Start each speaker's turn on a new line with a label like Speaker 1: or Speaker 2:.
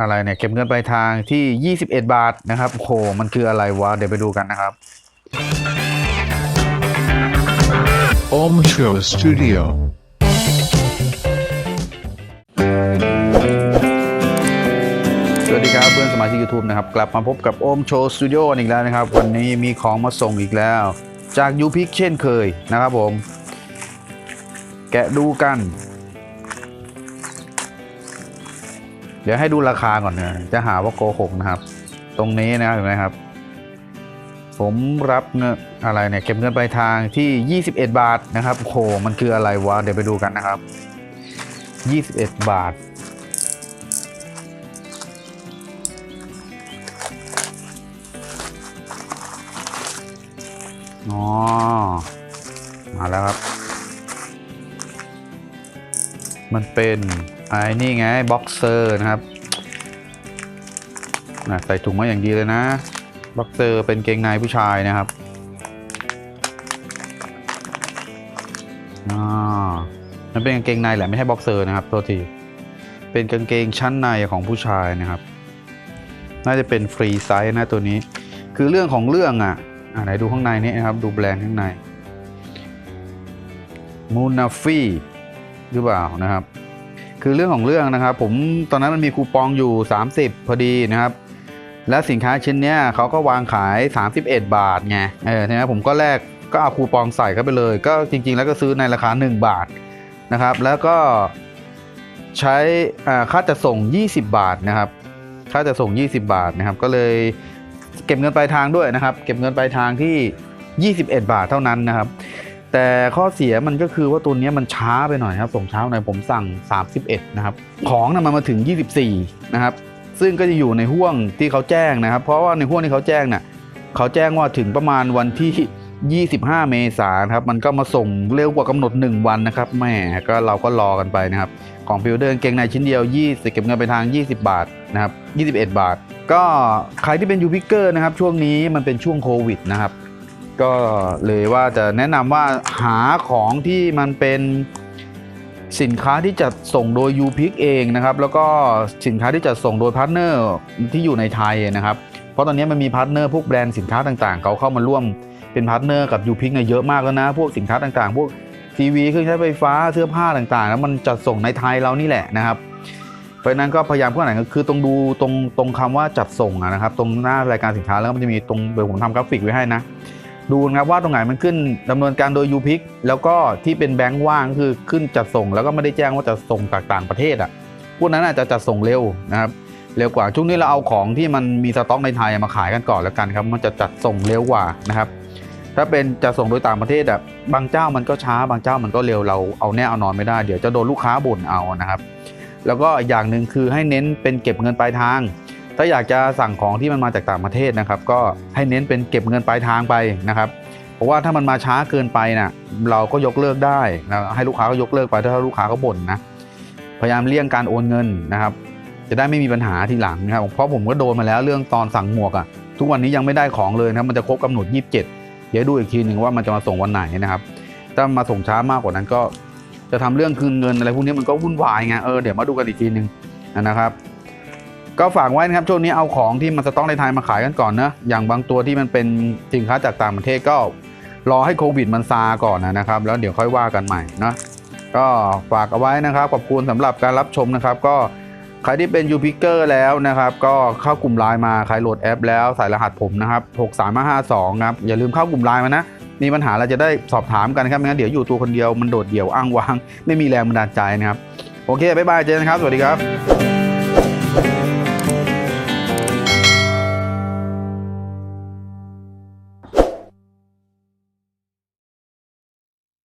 Speaker 1: อะไรเนี่ยเก็บเงินปลายทางที่ 21 บาทนะครับโอ้โหมันคืออะไรวะเดี๋ยวไปดูกันนะครับ
Speaker 2: Om Show Studio.
Speaker 1: สวัสดีครับเพื่อนสมาชิก YouTube นะครับ กลับมาพบกับโอมโชว์สตูดิโออีกแล้วนะครับ วันนี้มีของมาส่งอีกแล้ว จากยูพิกเช่นเคยนะครับผม แกะดูกัน เดี๋ยวให้ดูราคาก่อนนะจะหาว่าโกหกนะครับ ตรงนี้นะครับเห็นไหมครับ ผมรับเงินอะไรเนี่ยเก็บเงินปลายทางที่ 21 บาทนะครับโอ้โหมันคืออะไรวะเดี๋ยวไปดูกันนะครับ 21 บาทอ๋อมาแล้วครับ มันเป็น ไอ้นี่ไงบ็อกเซอร์นะครับใส่ถุงมาอย่างดีเลยนะบ็อกเซอร์เป็นเกงในผู้ชายนะครับอ่ามันเป็นกางเกงในแหละไม่ใช่บ็อกเซอร์นะครับตัวทีเป็นกางเกงชั้นในของผู้ชายนะครับ น่าจะเป็นฟรีไซส์นะตัวนี้ คือเรื่องของเรื่องอะอ่าไหนดูข้างในนี่นะครับ ดูแบรนด์ข้างในมูนาฟีหรือเปล่านะครับ คือเรื่องของเรื่องนะครับ ผมตอนนั้นมันมีคูปองอยู่ 30 พอดีนะครับ และสินค้าชิ้นเนี้ยเขาก็วางขาย 31 บาทไงเออทีนี้ผมก็แลกก็เอาคูปองใส่เข้าไปเลย ก็จริง ๆ แล้วก็ซื้อในราคา 1 บาทนะครับ แล้วก็ใช้ค่าจัดส่ง 20 บาทนะครับ ค่าจัดส่ง 20 บาทนะครับ ก็เลยเก็บเงินปลายทางด้วยนะครับ เก็บเงินปลายทางที่ 21 บาทเท่านั้นนะครับ แต่ข้อเสียมันก็คือว่าตัวนี้มันช้าไปหน่อยครับ ส่งช้าหน่อยผมสั่ง 31 นะครับ ของนะมันมาถึง 24 นะครับ ซึ่งก็จะอยู่ในห่วงที่เขาแจ้งนะครับ เพราะว่าในห่วงที่เขาแจ้งน่ะเขาแจ้งว่าถึงประมาณวันที่ 25 เมษายนครับ มันก็มาส่งเร็วกว่ากำหนด 1 วันนะครับแหมก็เราก็รอกันไปนะครับ ของพิวเดอร์เกงในชิ้นเดียว 20 เก็บเงินไปทาง 20 บาทนะครับ 21 บาท ก็ใครที่เป็นยูพิเกอร์นะครับ ช่วงนี้มันเป็นช่วงโควิดนะครับ ก็เลยว่าจะแนะนำว่าหาของที่มันเป็นสินค้าที่จัดส่งโดย u p i c เองนะครับ แล้วก็สินค้าที่จัดส่งโดยพาร์ทเนอร์ที่อยู่ในไทยนะครับ เพราะตอนนี้มันมีพาร์ทเนอร์พวกแบรนด์สินค้าต่างๆ เขาเข้ามาร่วมเป็นพาร์ทเนอร์กับ u p i c เนี่ยเยอะมากแล้วนะ พวกสินค้าต่างๆ พวกทีวีเครื่องใช้ไฟฟ้าเสื้อผ้าต่างๆ แล้วมันจัดส่งในไทยเรานี่แหละนะครับเพราะนั้นก็พยายามเพื่อไหนก็คือตรงดูตรงตรงคำว่าจัดส่งนะครับ ตรงหน้ารายการสินค้าแล้วมันจะมีตรงเดี๋ยวผมทำกราฟิกไว้ให้นะ ดูนะครับว่าตรงไหนมันขึ้นดำเนินการโดย u p i c แล้วก็ที่เป็นแบงค์ว่างคือขึ้นจัดส่ง แล้วก็ไม่ได้แจ้งว่าจะส่งจากต่างประเทศอะพวกนั้นอาจจะจัดส่งเร็วนะครับเร็วกว่าช่วงนี้เราเอาของที่มันมีสต็อกในไทยมาขายกันก่อนแล้วกันครับมันจะจัดส่งเร็วกว่านะครับ ถ้าเป็นจะส่งโดยต่างประเทศอะบางเจ้ามันก็ช้าบางเจ้ามันก็เร็วเราเอาแน่เอานอนไม่ได้เดี๋ยวจะโดนลูกค้าบ่นเอานะครับ แล้วก็อย่างหนึ่งคือให้เน้นเป็นเก็บเงินปลายทาง ถ้าอยากจะสั่งของที่มันมาจากต่างประเทศนะครับ ก็ให้เน้นเป็นเก็บเงินปลายทางไปนะครับ เพราะว่าถ้ามันมาช้าเกินไปนะ่ะเราก็ยกเลิกได้นะให้ลูกค้าก็ยกเลิกไปถ้าลูกค้าเขาบ่นนะพยายามเลี่ยงการโอนเงินนะครับ จะได้ไม่มีปัญหาทีหลังนะครับเพราะผมก็โดนมาแล้วเรื่องตอนสั่งหมวกอะ่ะทุกวันนี้ยังไม่ได้ของเลยนะครับมันจะครบกำหนด 27 เดี๋ยวดูอีกทีหนึ่งว่ามันจะมาส่งวันไหนนะครับถ้ามาส่งช้ามากกว่านั้นก็จะทำเรื่องคืนเงินอะไรพวกนี้มันก็วุ่นวายไงเออเดี๋ยวมาดูกันอีกทีหนึ่งนะครับ ก็ฝากไว้นะครับช่วงนี้เอาของที่มันสต็อกในไทยมาขายกันก่อนนะอย่างบางตัวที่มันเป็นสินค้าจากต่างประเทศก็รอให้โควิดมันซาก่อนนะครับ แล้วเดี๋ยวค่อยว่ากันใหม่นะก็ฝากเอาไว้นะครับขอบคุณสำหรับการรับชมนะครับ ก็ใครที่เป็นยูพิเกอร์แล้วนะครับ ก็เข้ากลุ่มไลน์มาใครโหลดแอป แล้วใส่รหัสผมนะครับ63552ครับอย่าลืมเข้ากลุ่มไลน์มานะมีปัญหาเราจะได้สอบถามกันครับไม่งั้นเดี๋ยวอยู่ตัวคนเดียวมันโดดเดี่ยวอ้างว้าง ไม่มีแรงบันดาลใจนะครับ โอเคบ๊ายบายเจอกันครับ สวัสดีครับ